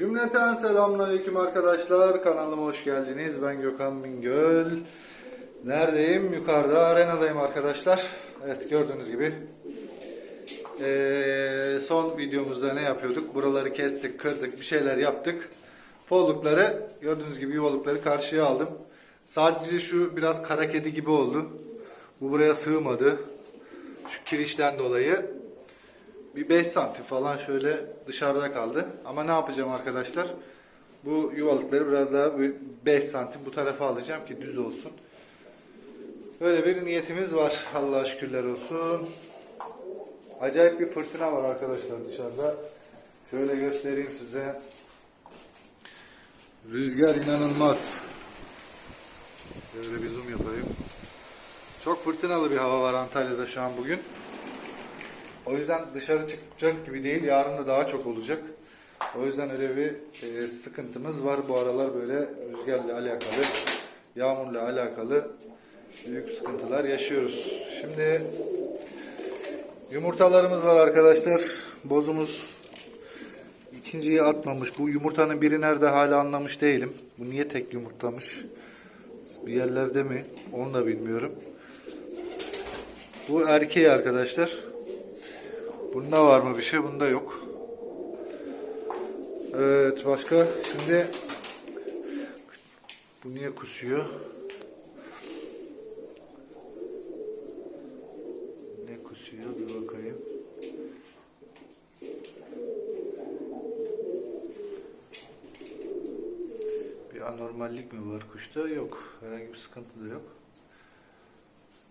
Cümleten selamünaleyküm arkadaşlar. Kanalıma hoş geldiniz. Ben Gökhan Bingöl. Neredeyim? Yukarıda arenadayım arkadaşlar. Evet gördüğünüz gibi. Ee, son videomuzda ne yapıyorduk? Buraları kestik, kırdık, bir şeyler yaptık. Follukları gördüğünüz gibi yuvalıkları karşıya aldım. Sadece şu biraz kara kedi gibi oldu. Bu buraya sığmadı. Şu kirişten dolayı bir 5 santim falan şöyle dışarıda kaldı. Ama ne yapacağım arkadaşlar? Bu yuvalıkları biraz daha 5 santim bu tarafa alacağım ki düz olsun. Böyle bir niyetimiz var. Allah'a şükürler olsun. Acayip bir fırtına var arkadaşlar dışarıda. Şöyle göstereyim size. Rüzgar inanılmaz. Böyle bir zoom yapayım. Çok fırtınalı bir hava var Antalya'da şu an bugün. O yüzden dışarı çıkacak gibi değil. Yarın da daha çok olacak. O yüzden öyle bir e, sıkıntımız var. Bu aralar böyle rüzgarla alakalı, yağmurla alakalı büyük sıkıntılar yaşıyoruz. Şimdi yumurtalarımız var arkadaşlar. Bozumuz ikinciyi atmamış. Bu yumurtanın biri nerede hala anlamış değilim. Bu niye tek yumurtlamış? Bir yerlerde mi? Onu da bilmiyorum. Bu erkeği arkadaşlar. Bunda var mı bir şey? Bunda yok. Evet başka şimdi bu niye kusuyor? Ne kusuyor bir bakayım. Bir anormallik mi var kuşta? Yok. Herhangi bir sıkıntı da yok.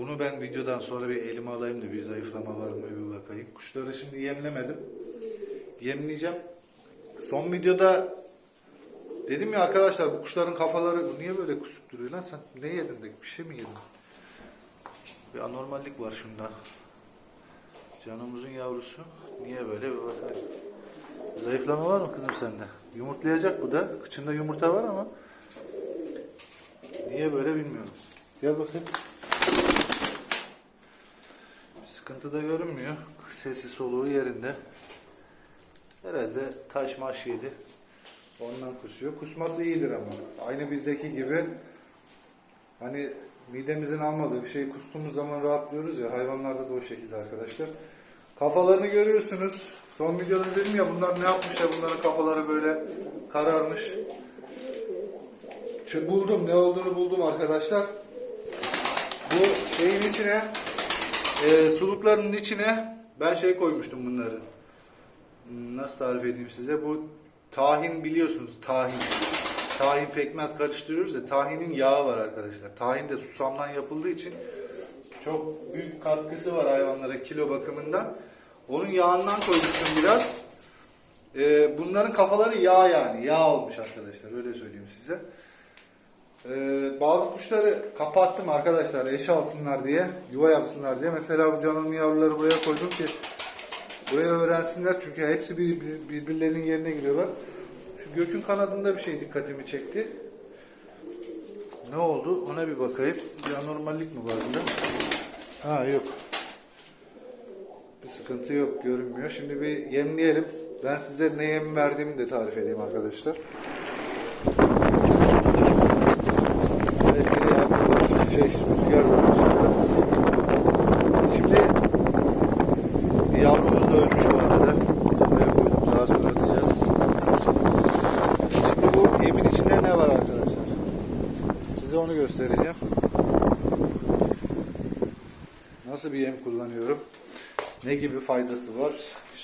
Bunu ben videodan sonra bir elime alayım da bir zayıflama var mı bir bakayım. Kuşları şimdi yemlemedim. Yemleyeceğim. Son videoda dedim ya arkadaşlar bu kuşların kafaları niye böyle kusup duruyor lan sen ne yedin de bir şey mi yedin? Bir anormallik var şunda. Canımızın yavrusu niye böyle bir bakayım. Zayıflama var mı kızım sende? Yumurtlayacak bu da. Kıçında yumurta var ama niye böyle bilmiyorum. Gel bakayım. Sıkıntı da görünmüyor. Sesi soluğu yerinde. Herhalde taş maş yedi. Ondan kusuyor. Kusması iyidir ama. Aynı bizdeki gibi hani midemizin almadığı bir şeyi kustuğumuz zaman rahatlıyoruz ya. Hayvanlarda da o şekilde arkadaşlar. Kafalarını görüyorsunuz. Son videoda dedim ya bunlar ne yapmışlar bunların kafaları böyle kararmış. Buldum ne olduğunu buldum arkadaşlar. Bu şeyin içine e, sulukların içine ben şey koymuştum bunları. Nasıl tarif edeyim size? Bu tahin biliyorsunuz tahin. Tahin pekmez karıştırıyoruz da tahinin yağı var arkadaşlar. Tahin de susamdan yapıldığı için çok büyük katkısı var hayvanlara kilo bakımından. Onun yağından koymuştum biraz. Ee, bunların kafaları yağ yani. Yağ olmuş arkadaşlar. Öyle söyleyeyim size. Ee, bazı kuşları kapattım arkadaşlar eş alsınlar diye, yuva yapsınlar diye. Mesela bu canımın yavruları buraya koydum ki buraya öğrensinler çünkü hepsi bir, bir- birbirlerinin yerine giriyorlar. Şu gökün kanadında bir şey dikkatimi çekti. Ne oldu? Ona bir bakayım. Bir anormallik mi var bunda? Ha yok. Bir sıkıntı yok görünmüyor. Şimdi bir yemleyelim. Ben size ne yem verdiğimi de tarif edeyim arkadaşlar. Şey rüzgar dışarıda. Şimdi yavrumuz da ölmüş bu arada. Daha sonra atacağız. Şimdi bu yemin içinde ne var arkadaşlar? Size onu göstereceğim. Nasıl bir yem kullanıyorum? Ne gibi faydası var?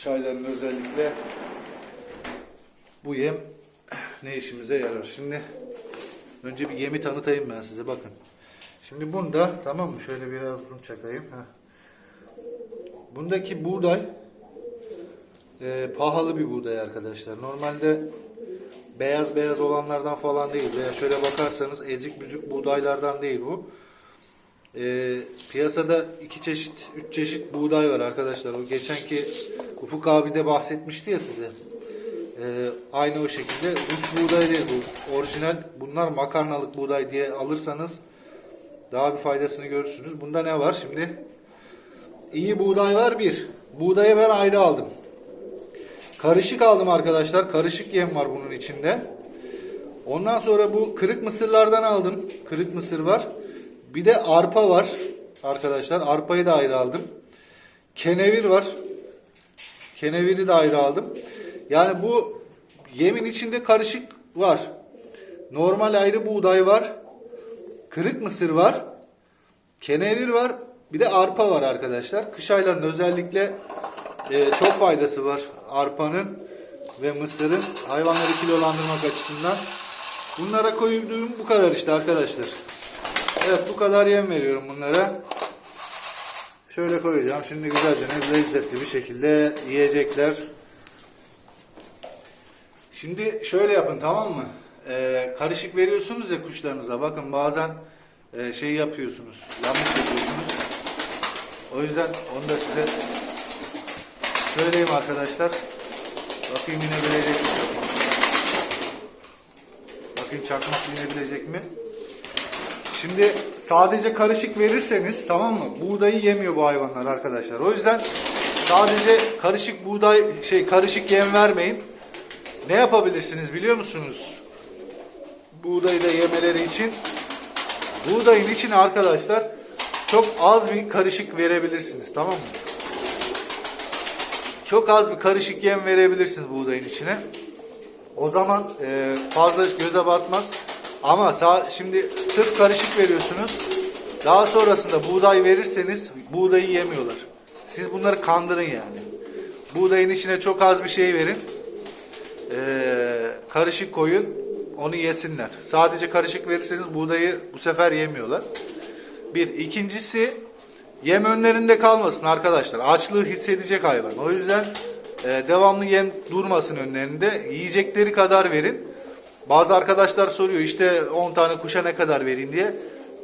Çayların özellikle bu yem ne işimize yarar? Şimdi önce bir yemi tanıtayım ben size bakın. Şimdi bunda tamam mı? Şöyle biraz zoom çakayım. Heh. Bundaki buğday e, pahalı bir buğday arkadaşlar. Normalde beyaz beyaz olanlardan falan değil. Veya şöyle bakarsanız ezik büzük buğdaylardan değil bu. E, piyasada iki çeşit, üç çeşit buğday var arkadaşlar. O geçenki Ufuk abi de bahsetmişti ya size. E, aynı o şekilde Rus buğday değil bu. Orijinal bunlar makarnalık buğday diye alırsanız daha bir faydasını görürsünüz. Bunda ne var şimdi? İyi buğday var bir. Buğdayı ben ayrı aldım. karışık aldım arkadaşlar. Karışık yem var bunun içinde. Ondan sonra bu kırık mısırlardan aldım. Kırık mısır var. Bir de arpa var arkadaşlar. Arpayı da ayrı aldım. Kenevir var. Keneviri de ayrı aldım. Yani bu yemin içinde karışık var. Normal ayrı buğday var. Kırık mısır var. Kenevir var. Bir de arpa var arkadaşlar. Kış aylarında özellikle e, çok faydası var arpanın ve mısırın hayvanları kilolandırmak açısından. Bunlara koyduğum bu kadar işte arkadaşlar. Evet bu kadar yem veriyorum bunlara. Şöyle koyacağım. Şimdi güzelce lezzetli bir şekilde yiyecekler. Şimdi şöyle yapın tamam mı? Ee, karışık veriyorsunuz ya kuşlarınıza. Bakın bazen e, şey yapıyorsunuz. Yanlış yapıyorsunuz. O yüzden onu da size söyleyeyim arkadaşlar. Bakayım inebilecek mi çakmak? Bakayım çakmak inebilecek mi? Şimdi sadece karışık verirseniz tamam mı? Buğdayı yemiyor bu hayvanlar arkadaşlar. O yüzden sadece karışık buğday şey karışık yem vermeyin. Ne yapabilirsiniz biliyor musunuz? Buğdayı da yemeleri için buğdayın içine arkadaşlar çok az bir karışık verebilirsiniz tamam mı? Çok az bir karışık yem verebilirsiniz buğdayın içine. O zaman e, fazla göze batmaz. Ama sağ, şimdi sırf karışık veriyorsunuz. Daha sonrasında buğday verirseniz buğdayı yemiyorlar. Siz bunları kandırın yani. Buğdayın içine çok az bir şey verin. Ee, karışık koyun. Onu yesinler. Sadece karışık verirseniz buğdayı bu sefer yemiyorlar. Bir. ikincisi yem önlerinde kalmasın arkadaşlar. Açlığı hissedecek hayvan. O yüzden e, devamlı yem durmasın önlerinde. Yiyecekleri kadar verin. Bazı arkadaşlar soruyor işte 10 tane kuşa ne kadar vereyim diye.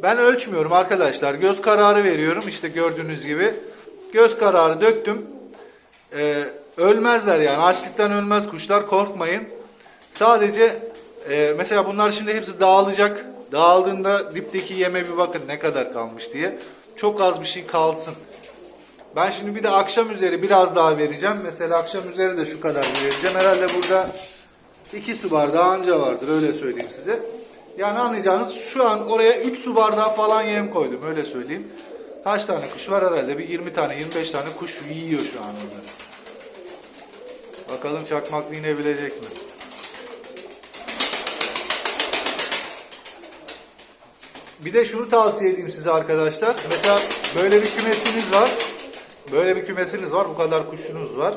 Ben ölçmüyorum arkadaşlar. Göz kararı veriyorum işte gördüğünüz gibi. Göz kararı döktüm. Ee, ölmezler yani. Açlıktan ölmez kuşlar korkmayın. Sadece e, mesela bunlar şimdi hepsi dağılacak. Dağıldığında dipteki yeme bir bakın ne kadar kalmış diye. Çok az bir şey kalsın. Ben şimdi bir de akşam üzeri biraz daha vereceğim. Mesela akşam üzeri de şu kadar vereceğim. Herhalde burada 2 su bardağı anca vardır öyle söyleyeyim size. Yani anlayacağınız şu an oraya 3 su bardağı falan yem koydum öyle söyleyeyim. Kaç tane kuş var herhalde bir 20 tane 25 tane kuş yiyor şu an onları. Bakalım çakmaklı inebilecek mi? Bir de şunu tavsiye edeyim size arkadaşlar. Mesela böyle bir kümesiniz var. Böyle bir kümesiniz var. Bu kadar kuşunuz var.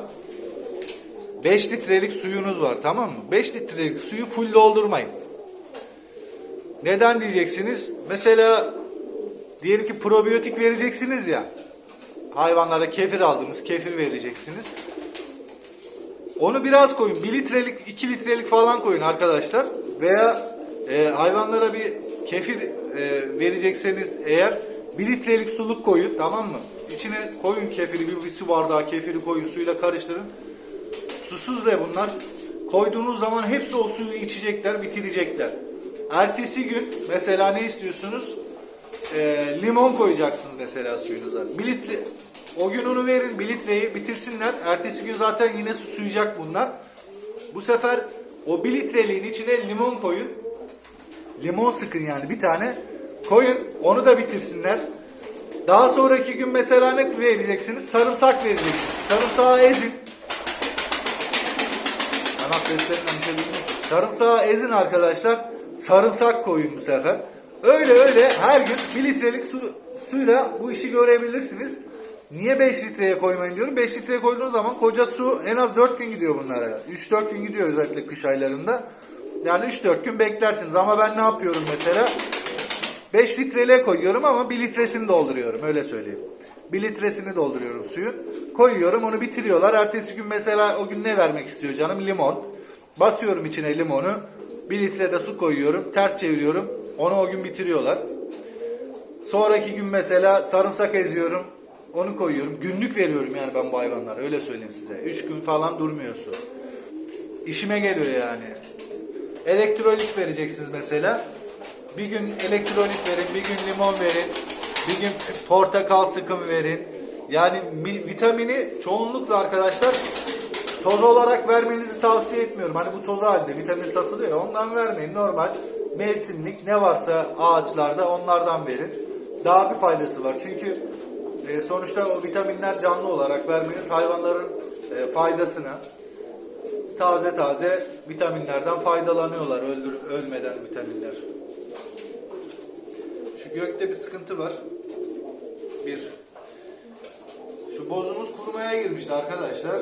5 litrelik suyunuz var tamam mı? 5 litrelik suyu full doldurmayın. Neden diyeceksiniz? Mesela diyelim ki probiyotik vereceksiniz ya. Hayvanlara kefir aldınız, kefir vereceksiniz. Onu biraz koyun. 1 litrelik, 2 litrelik falan koyun arkadaşlar. Veya e, hayvanlara bir kefir e, verecekseniz eğer 1 litrelik suluk koyun tamam mı? İçine koyun kefiri, bir, bir su bardağı kefiri koyun, suyla karıştırın. Susuz da bunlar. Koyduğunuz zaman hepsi o suyu içecekler, bitirecekler. Ertesi gün mesela ne istiyorsunuz? Ee, limon koyacaksınız mesela suyunuza. Bir litre, o gün onu verin, bir litreyi bitirsinler. Ertesi gün zaten yine susuyacak bunlar. Bu sefer o bir litreliğin içine limon koyun. Limon sıkın yani bir tane. Koyun, onu da bitirsinler. Daha sonraki gün mesela ne vereceksiniz? Sarımsak vereceksiniz. Sarımsağı ezin. Yanak besletmemiş Sarımsağı ezin arkadaşlar. Sarımsak koyun bu sefer. Öyle öyle her gün 1 litrelik su, suyla bu işi görebilirsiniz. Niye 5 litreye koymayın diyorum. 5 litreye koyduğunuz zaman koca su en az 4 gün gidiyor bunlara. 3-4 gün gidiyor özellikle kış aylarında. Yani 3-4 gün beklersiniz. Ama ben ne yapıyorum mesela? 5 litreliğe koyuyorum ama 1 litresini dolduruyorum. Öyle söyleyeyim. 1 litresini dolduruyorum suyun. Koyuyorum onu bitiriyorlar. Ertesi gün mesela o gün ne vermek istiyor canım? Limon. Basıyorum içine limonu. 1 litre de su koyuyorum. Ters çeviriyorum. Onu o gün bitiriyorlar. Sonraki gün mesela sarımsak eziyorum. Onu koyuyorum. Günlük veriyorum yani ben bu hayvanlara. Öyle söyleyeyim size. 3 gün falan durmuyor su. İşime geliyor yani. Elektrolit vereceksiniz mesela. Bir gün elektrolit verin, bir gün limon verin, bir gün portakal sıkım verin. Yani mi- vitamini çoğunlukla arkadaşlar toz olarak vermenizi tavsiye etmiyorum. Hani bu toz halinde vitamin satılıyor ya ondan vermeyin. Normal mevsimlik ne varsa ağaçlarda onlardan verin. Daha bir faydası var. Çünkü e, sonuçta o vitaminler canlı olarak vermeniz hayvanların e, faydasına taze taze vitaminlerden faydalanıyorlar öldür, ölmeden vitaminler. Şu gökte bir sıkıntı var. Bir. Şu bozumuz kurumaya girmişti arkadaşlar.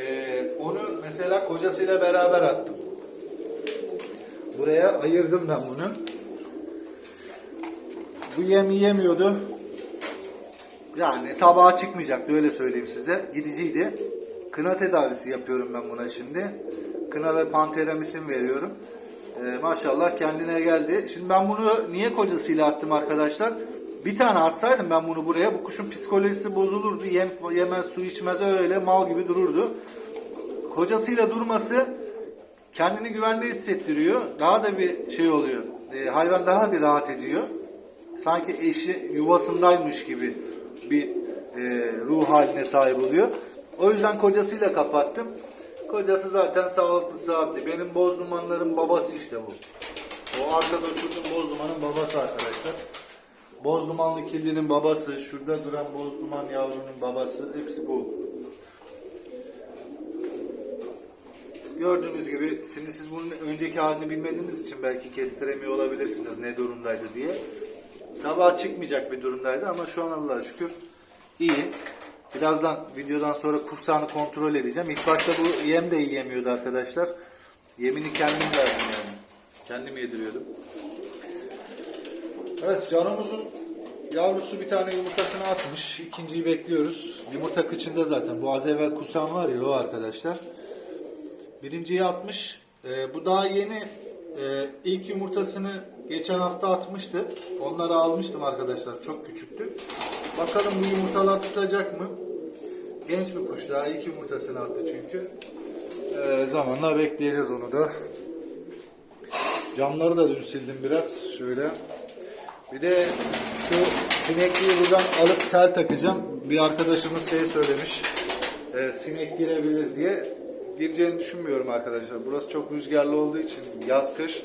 Ee, onu mesela kocasıyla beraber attım. Buraya ayırdım ben bunu. Bu yem yemiyordu. Yani sabaha çıkmayacaktı öyle söyleyeyim size. Gidiciydi. Kına tedavisi yapıyorum ben buna şimdi. Kına ve panteramisin veriyorum. Ee, maşallah kendine geldi. Şimdi ben bunu niye kocasıyla attım arkadaşlar? Bir tane atsaydım ben bunu buraya bu kuşun psikolojisi bozulurdu. Yem, yemez su içmez öyle mal gibi dururdu. Kocasıyla durması kendini güvende hissettiriyor. Daha da bir şey oluyor. Ee, hayvan daha bir rahat ediyor. Sanki eşi yuvasındaymış gibi bir e, ruh haline sahip oluyor. O yüzden kocasıyla kapattım. Kocası zaten sağlıklı saatli. Benim boz dumanların babası işte bu. O arkada oturduğum boz dumanın babası arkadaşlar. Boz dumanlı kirlinin babası, şurada duran boz duman yavrunun babası. Hepsi bu. Gördüğünüz gibi şimdi siz bunun önceki halini bilmediğiniz için belki kestiremiyor olabilirsiniz ne durumdaydı diye. Sabah çıkmayacak bir durumdaydı ama şu an Allah'a şükür iyi. Birazdan videodan sonra kursağını kontrol edeceğim. İlk başta bu yem de yiyemiyordu arkadaşlar. Yemini kendim verdim yani. Kendim yediriyordum. Evet canımızın yavrusu bir tane yumurtasını atmış. İkinciyi bekliyoruz. Yumurta kıçında zaten. Bu az evvel kusan var ya o arkadaşlar. Birinciyi atmış. Ee, bu daha yeni e, ilk yumurtasını geçen hafta atmıştı. Onları almıştım arkadaşlar. Çok küçüktü. Bakalım bu yumurtalar tutacak mı? Genç bir kuş daha. ilk yumurtasını attı çünkü. Ee, zamanla bekleyeceğiz onu da. Camları da dün sildim biraz. Şöyle. Bir de şu sinekliği buradan alıp tel takacağım. Bir arkadaşımız şey söylemiş. e, sinek girebilir diye. Gireceğini düşünmüyorum arkadaşlar. Burası çok rüzgarlı olduğu için yaz kış.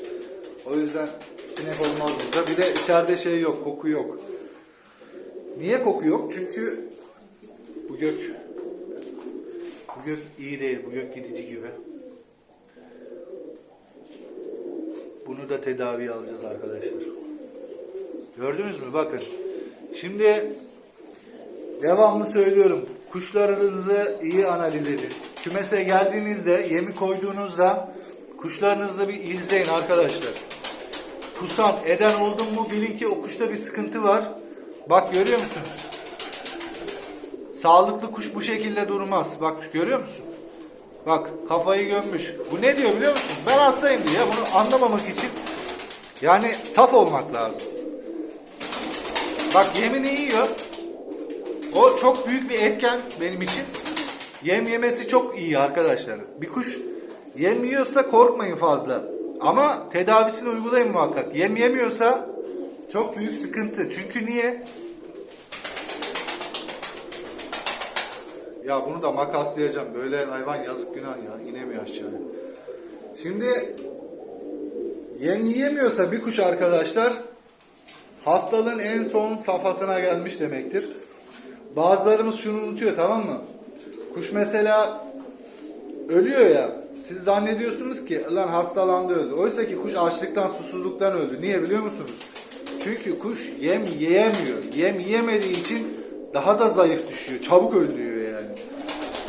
O yüzden sinek olmaz burada. Bir de içeride şey yok, koku yok. Niye koku yok? Çünkü bu gök bu gök iyi değil. Bu gök gidici gibi. Bunu da tedaviye alacağız arkadaşlar. Gördünüz mü? Bakın. Şimdi devamlı söylüyorum. Kuşlarınızı iyi analiz edin. Kümese geldiğinizde, yemi koyduğunuzda kuşlarınızı bir izleyin arkadaşlar. Kusan, eden oldun mu bilin ki o kuşta bir sıkıntı var. Bak görüyor musunuz? Sağlıklı kuş bu şekilde durmaz. Bak görüyor musun? Bak kafayı gömmüş. Bu ne diyor biliyor musun? Ben hastayım diye bunu anlamamak için yani saf olmak lazım. Bak yemini yiyor. O çok büyük bir etken benim için. Yem yemesi çok iyi arkadaşlar. Bir kuş yem yiyorsa korkmayın fazla. Ama tedavisini uygulayın muhakkak. Yem yemiyorsa çok büyük sıkıntı. Çünkü niye? Ya bunu da makaslayacağım. Böyle hayvan yazık günah ya. İnemiyor aşağıya. Şimdi yem yiyemiyorsa bir kuş arkadaşlar hastalığın en son safhasına gelmiş demektir. Bazılarımız şunu unutuyor tamam mı? Kuş mesela ölüyor ya. Siz zannediyorsunuz ki lan hastalandı öldü. Oysa ki kuş açlıktan susuzluktan öldü. Niye biliyor musunuz? Çünkü kuş yem yiyemiyor. Yem yiyemediği için daha da zayıf düşüyor. Çabuk öldürüyor.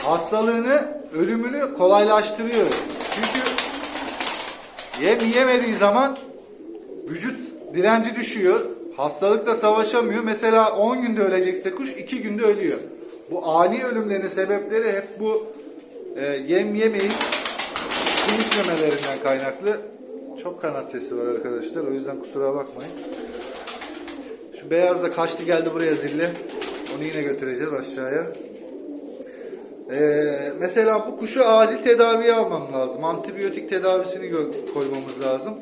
Hastalığını, ölümünü kolaylaştırıyor. Çünkü yem yiyemediği zaman vücut direnci düşüyor. Hastalıkla savaşamıyor. Mesela 10 günde ölecekse kuş 2 günde ölüyor. Bu ani ölümlerin sebepleri hep bu e, yem yemeyip su içmemelerinden kaynaklı. Çok kanat sesi var arkadaşlar. O yüzden kusura bakmayın. Şu beyaz da kaçtı geldi buraya zilli. Onu yine götüreceğiz aşağıya. Ee, mesela bu kuşu acil tedaviye almam lazım. Antibiyotik tedavisini koymamız lazım.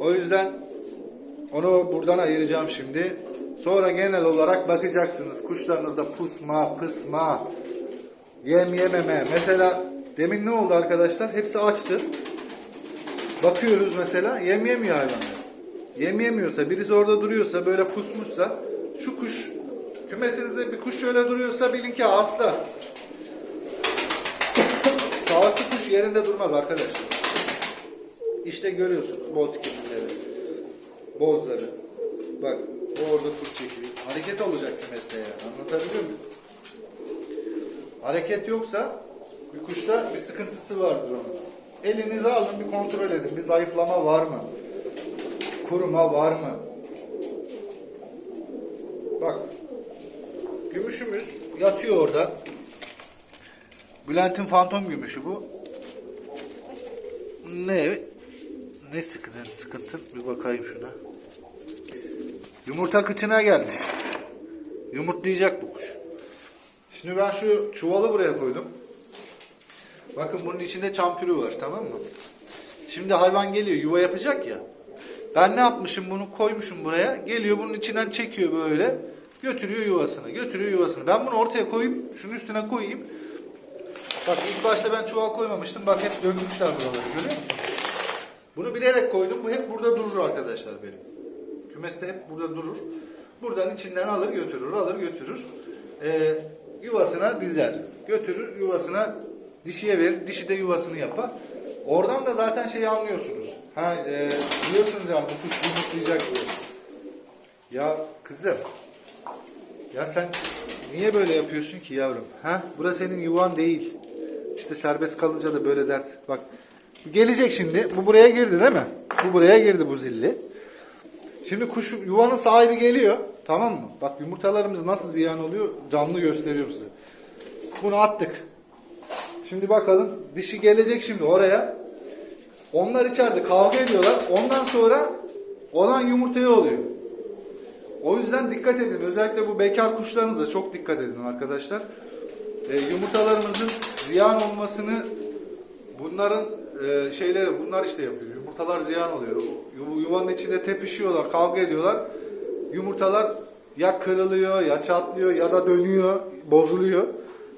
O yüzden onu buradan ayıracağım şimdi. Sonra genel olarak bakacaksınız. Kuşlarınızda pusma, pısma, Yem yememe. Mesela demin ne oldu arkadaşlar? Hepsi açtı. Bakıyoruz mesela yem yemiyor hayvanlar. Yem yemiyorsa, birisi orada duruyorsa, böyle pusmuşsa, şu kuş, kümesinizde bir kuş şöyle duruyorsa bilin ki hasta. Sağlıklı kuş yerinde durmaz arkadaşlar. İşte görüyorsunuz bol tüketimleri, bozları. Bak o orada kuş çekiyor. Hareket olacak kümeste yani. Anlatabiliyor muyum? Hareket yoksa bir kuşta bir sıkıntısı vardır onun. Elinize alın bir kontrol edin. Bir zayıflama var mı? Kuruma var mı? Bak. Gümüşümüz yatıyor orada. Bülent'in fantom gümüşü bu. Ne? Ne sıkıntı? Sıkıntı. Bir bakayım şuna. Yumurta kıçına gelmiş. Yumurtlayacak bu kuş. Şimdi ben şu çuvalı buraya koydum. Bakın bunun içinde çampürü var tamam mı? Şimdi hayvan geliyor yuva yapacak ya. Ben ne yapmışım bunu koymuşum buraya. Geliyor bunun içinden çekiyor böyle. Götürüyor yuvasına. Götürüyor yuvasına. Ben bunu ortaya koyayım. Şunun üstüne koyayım. Bak ilk başta ben çuval koymamıştım. Bak hep dökmüşler buraları görüyor musun? Bunu bilerek koydum. Bu hep burada durur arkadaşlar benim. Kümeste hep burada durur. Buradan içinden alır götürür, alır götürür. Ee, yuvasına dizer. Götürür yuvasına dişiye verir. Dişi de yuvasını yapar. Oradan da zaten şeyi anlıyorsunuz. Ha, e, biliyorsunuz yani bu kuş yumurtlayacak diye. Ya kızım. Ya sen niye böyle yapıyorsun ki yavrum? Ha? Burası senin yuvan değil. İşte serbest kalınca da böyle dert. Bak gelecek şimdi. Bu buraya girdi değil mi? Bu buraya girdi bu zilli. Şimdi kuş yuvanın sahibi geliyor. Tamam mı? Bak yumurtalarımız nasıl ziyan oluyor canlı gösteriyorum size. Bunu attık. Şimdi bakalım dişi gelecek şimdi oraya. Onlar içeride kavga ediyorlar. Ondan sonra olan yumurtaya oluyor. O yüzden dikkat edin. Özellikle bu bekar kuşlarınıza çok dikkat edin arkadaşlar. E, yumurtalarımızın ziyan olmasını bunların e, şeyleri bunlar işte yapıyor. Yumurtalar ziyan oluyor. Yu- Yuvanın içinde tepişiyorlar, kavga ediyorlar. Yumurtalar ya kırılıyor, ya çatlıyor, ya da dönüyor, bozuluyor.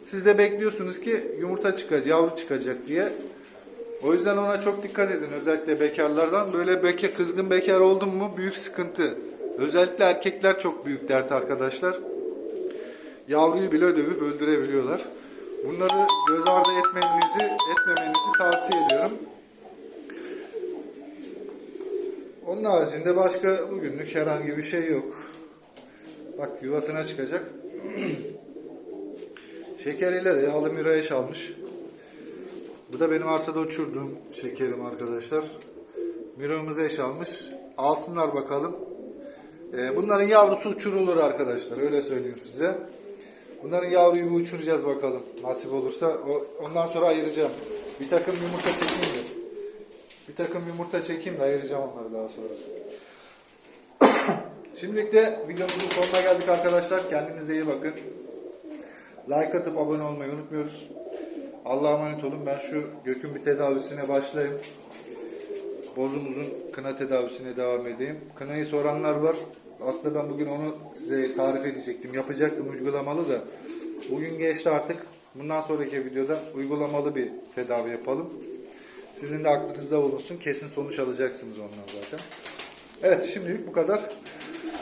Siz de bekliyorsunuz ki yumurta çıkacak, yavru çıkacak diye. O yüzden ona çok dikkat edin. Özellikle bekarlardan. Böyle bekar, kızgın bekar oldun mu büyük sıkıntı. Özellikle erkekler çok büyük dert arkadaşlar. Yavruyu bile dövüp öldürebiliyorlar. Bunları göz ardı etmenizi, etmemenizi tavsiye ediyorum. Onun haricinde başka bugünlük herhangi bir şey yok. Bak yuvasına çıkacak. Şekeriyle de alım eş almış. Bu da benim arsada uçurduğum şekerim arkadaşlar. Miro'muza eş almış. Alsınlar bakalım. Ee, bunların yavrusu uçurulur arkadaşlar. Öyle söyleyeyim size. Bunların yavruyu bir uçuracağız bakalım. Nasip olursa. Ondan sonra ayıracağım. Bir takım yumurta çekeyim de. Bir takım yumurta çekeyim de ayıracağım onları daha sonra. Şimdilik de videomuzun sonuna geldik arkadaşlar. Kendinize iyi bakın. Like atıp abone olmayı unutmuyoruz. Allah'a emanet olun. Ben şu gökün bir tedavisine başlayayım. Bozumuzun kına tedavisine devam edeyim. Kınayı soranlar var. Aslında ben bugün onu size tarif edecektim. Yapacaktım uygulamalı da. Bugün geçti artık. Bundan sonraki videoda uygulamalı bir tedavi yapalım. Sizin de aklınızda bulunsun. Kesin sonuç alacaksınız ondan zaten. Evet şimdilik bu kadar.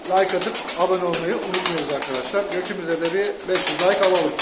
Like atıp abone olmayı unutmuyoruz arkadaşlar. Gökümüze de bir 500 like alalım.